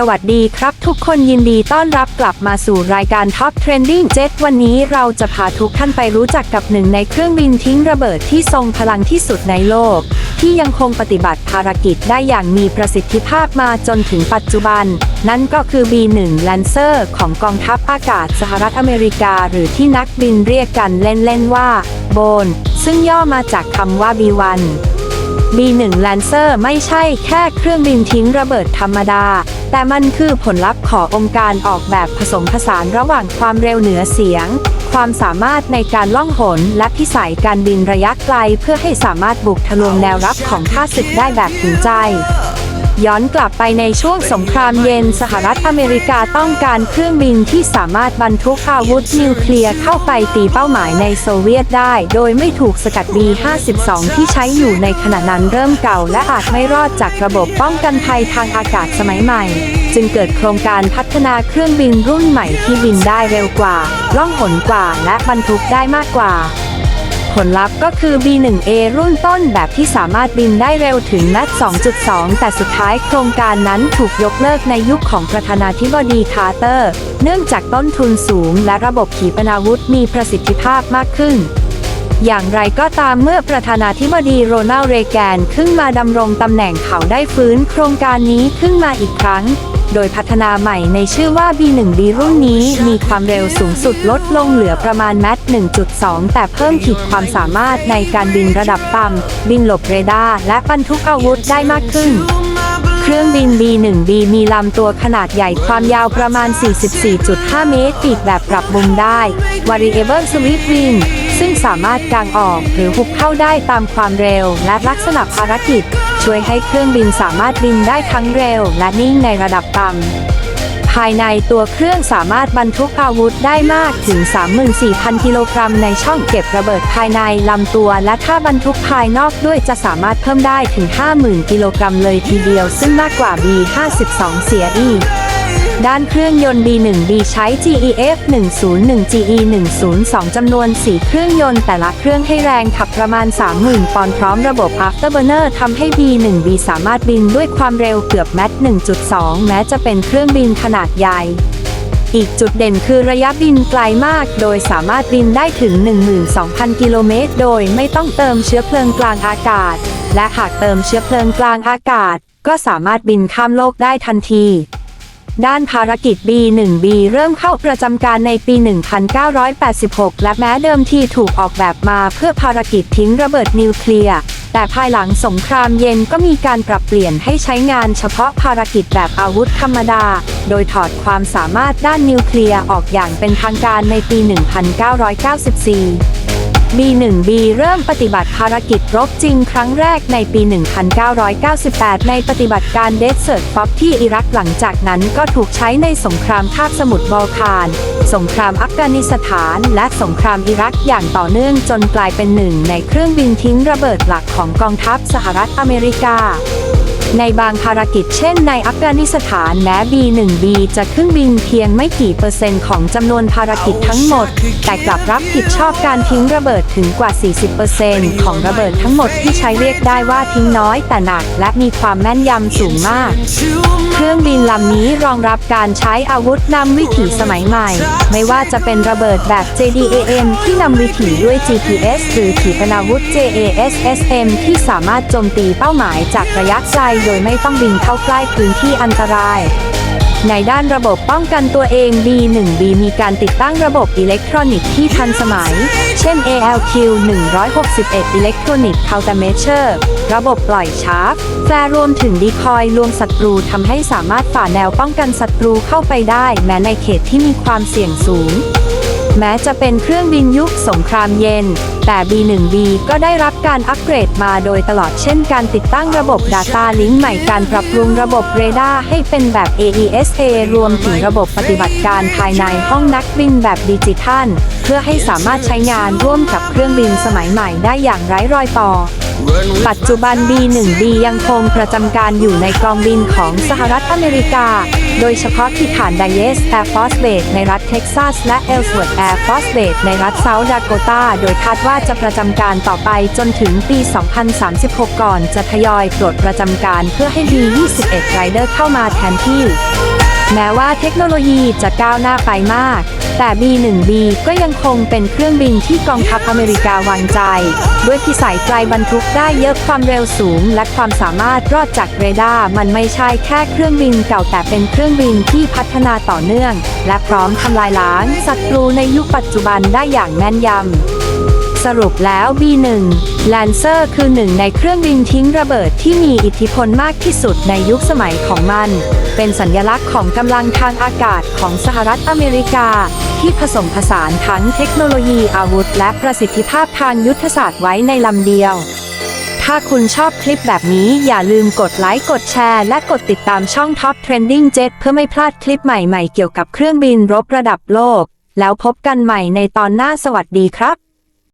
สวัสดีครับทุกคนยินดีต้อนรับกลับมาสู่รายการ Top Trending Jet วันนี้เราจะพาทุกท่านไปรู้จักกับหนึ่งในเครื่องบินทิ้งระเบิดที่ทรงพลังที่สุดในโลก ที่ยังคงปฏิบัติภารกิจได้อย่างมีประสิทธิภาพมาจนถึงปัจจุบัน นั่นก็คือ B1 Lancer ของกองทัพอากาศสหรัฐอเมริกา หรือที่นักบินเรียกกันเล่นๆว่าโบนซึ่งย่อมาจากคำว่า B1 B1 Lancer ไม่ใช่แค่เครื่องบินทิ้งระเบิดธรรมดา แต่มันคือผลลัพธ์ขององค์การออกแบบผสมผสานระหว่างความเร็วเหนือเสียง ความสามารถในการล่องหนและพิสัยการบินระยะไกล เพื่อให้สามารถบุกทะลวงแนวรับของข้าศึกได้แบบถึงใจ ย้อนกลับไปในช่วงสงครามเย็นสหรัฐอเมริกาต้องการเครื่องบินที่สามารถบรรทุกอาวุธนิวเคลียร์เข้าไปตีเป้าหมายในโซเวียตได้ โดยไม่ถูกสกัด B-52 ที่ใช้อยู่ในขณะนั้นเริ่มเก่า และอาจไม่รอดจากระบบป้องกันภัยทางอากาศสมัยใหม่ จึงเกิดโครงการพัฒนาเครื่องบินรุ่นใหม่ที่บินได้เร็วกว่าล่องหนกว่าและบรรทุกได้มากกว่า ลลัพธ์ก็คือ B1A รุ่นต้นแบบที่สามารถบินได้เร็วถึงนัด2.2 แต่สุดท้ายโครงการนั้นถูกยกเลิกในยุคของประธานาธิบดีคาร์เตอร์ เนื่องจากต้นทุนสูงและระบบขีปนาวุธมีประสิทธิภาพมากขึ้นอย่างไรก็ตามเมื่อประธานาธิบดีโรนัลด์เรแกนขึ้นมาดำรงตำแหน่งเขาได้ฟื้นโครงการนี้ขึ้นมาอีกครั้ง โดยพัฒนาใหม่ในชื่อว่า B1B รุ่นนี้มีความเร็วสูงสุดลดลงเหลือประมาณแมต1.2 แต่เพิ่มขีดความสามารถในการบินระดับต่ำบินหลบเรดาร์และบรรทุกอาวุธได้มากขึ้นเครื่องบิน B1B มีลำตัวขนาดใหญ่ความยาวประมาณ 44.5 เมตร ปีกแบบปรับมุมได้ Variable Sweep Wing ซึ่งสามารถกางออกหรือหุบเข้าได้ตามความเร็ว และลักษณะภารกิจ ช่วยให้เครื่องบินสามารถบินได้ทั้งเร็ว และนิ่งในระดับต่ำภายในตัวเครื่องสามารถบรรทุกอาวุธได้มากถึง 34,000 กิโลกรัมในช่องเก็บระเบิดภายในลำตัว และถ้าบรรทุกภายนอกด้วยจะสามารถเพิ่มได้ถึง 50,000 กิโลกรัมเลยทีเดียว ซึ่งมากกว่า B52 เสียอีก ด้านเครื่องยนต์ B1B ใช้ GEF 101 GE 102จำนวน 4 เครื่องยนต์แต่ละเครื่องให้แรงขับประมาณ 30,000 ปอนด์พร้อมระบบ Afterburner ทำให้ B1B สามารถบินด้วยความเร็วเกือบแมต1.2 แม้จะเป็นเครื่องบินขนาดใหญ่อีกจุดเด่นคือระยะบินไกลมาก โดยสามารถบินได้ถึง 12,000 กิโลเมตร โดยไม่ต้องเติมเชื้อเพลิงกลางอากาศ และหากเติมเชื้อเพลิงกลางอากาศ ก็สามารถบินข้ามโลกได้ทันที ด้านภารกิจ B1B เริ่มเข้าประจำการในปี 1986 และแม้เดิมทีถูกออกแบบมาเพื่อภารกิจทิ้งระเบิดนิวเคลียร์ แต่ภายหลังสงครามเย็นก็มีการปรับเปลี่ยนให้ใช้งานเฉพาะภารกิจแบบอาวุธธรรมดา โดยถอดความสามารถด้านนิวเคลียร์ออกอย่างเป็นทางการในปี 1994 B1B เริ่มปฏิบัติภารกิจรบจริงครั้งแรกในปี 1998 ในปฏิบัติการเดสเซิร์ตฟ็อกที่อิรักหลังจากนั้นก็ถูกใช้ในสงครามคาบสมุทรบอลข่าน สงครามอัฟกานิสถาน และสงครามอิรักอย่างต่อเนื่องจนกลายเป็นหนึ่งในเครื่องบินทิ้งระเบิดหลักของกองทัพสหรัฐอเมริกา ในบางภารกิจเช่นในอัฟกานิสถานแม้ B1B จะขึ้นบินเพียงไม่กี่เปอร์เซ็นต์ของจำนวนภารกิจทั้งหมด แต่กลับรับผิดชอบการทิ้งระเบิดถึงกว่า 40%ของระเบิดทั้งหมดที่ใช้เรียกได้ว่าทิ้งน้อยแต่หนัก และมีความแม่นยำสูงมาก เครื่องบินลำนี้รองรับการใช้อาวุธนำวิถีสมัยใหม่ ไม่ว่าจะเป็นระเบิดแบบ JDAM ที่นำวิถีด้วย GPS หรือขีปนาวุธ JASSM ที่สามารถโจมตีเป้าหมายจากระยะไกลโดยไม่ต้องบินเข้าใกล้พื้นที่อันตราย ในด้านระบบป้องกันตัวเอง B1B มีการติดตั้งระบบอิเล็กทรอนิกส์ที่ทันสมัย เช่น ALQ 161 Electronic Countermeasure ระบบปล่อยชาร์ปแฟร์รวมถึงดีคอยลวงศัตรูทำให้สามารถฝ่าแนวป้องกันศัตรูเข้าไปได้ แม้ในเขตที่มีความเสี่ยงสูง แม้จะเป็นเครื่องบินยุคสงครามเย็น แต่ B1B ก็ได้รับการอัปเกรดมาโดยตลอดเช่นการติดตั้งระบบ Data Link ใหม่การปรับปรุงระบบเรดาร์ให้เป็นแบบ AESA รวมถึงระบบปฏิบัติการภายในห้องนักบินแบบดิจิทัล เพื่อให้สามารถใช้งานร่วมกับเครื่องบินสมัยใหม่ได้อย่างไร้รอยต่อปัจจุบัน B1B ยังคงประจำการอยู่ในกองบินของสหรัฐอเมริกา โดยเฉพาะที่ผ่านไดเอสแอร์ฟอสเบดในรัฐเท็กซัสและเอลสเวิร์ดแอร์ฟอสเบดในรัฐเซาท์ดาโกตาโดยคาดว่าจะประจำการต่อไปจนถึงปี 2036 ก่อนจะทยอยปลดประจำการเพื่อให้ B-21 ไรเดอร์เข้ามาแทนที่ แม้ว่าเทคโนโลยีจะก้าวหน้าไปมาก แต่ B-1B ก็ยังคงเป็นเครื่องบินที่กองทัพอเมริกาวางใจ ด้วยที่สายไกลบรรทุกได้เยอะความเร็วสูง และความสามารถรอดจากเรดาร์มันไม่ใช่แค่เครื่องบินเก่าแต่เป็นเครื่องบินที่พัฒนาต่อเนื่อง และพร้อมทำลายล้างศัตรูในยุคปัจจุบันได้อย่างแม่นยำ สรุปแล้ว B1 Lancer คือหนึ่งในเครื่องบินทิ้งระเบิดที่มีอิทธิพลมากที่สุดในยุคสมัยของมัน เป็นสัญลักษณ์ของกำลังทางอากาศของสหรัฐอเมริกา ที่ผสมผสานทั้งเทคโนโลยีอาวุธ และประสิทธิภาพทางยุทธศาสตร์ไว้ในลำเดียว ถ้าคุณชอบคลิปแบบนี้อย่าลืมกดไลค์ กดแชร์ และกดติดตามช่อง Top Trending Jet เพื่อไม่พลาดคลิปใหม่ๆ เกี่ยวกับเครื่องบินรบระดับโลก แล้วพบกันใหม่ในตอนหน้าสวัสดีครับ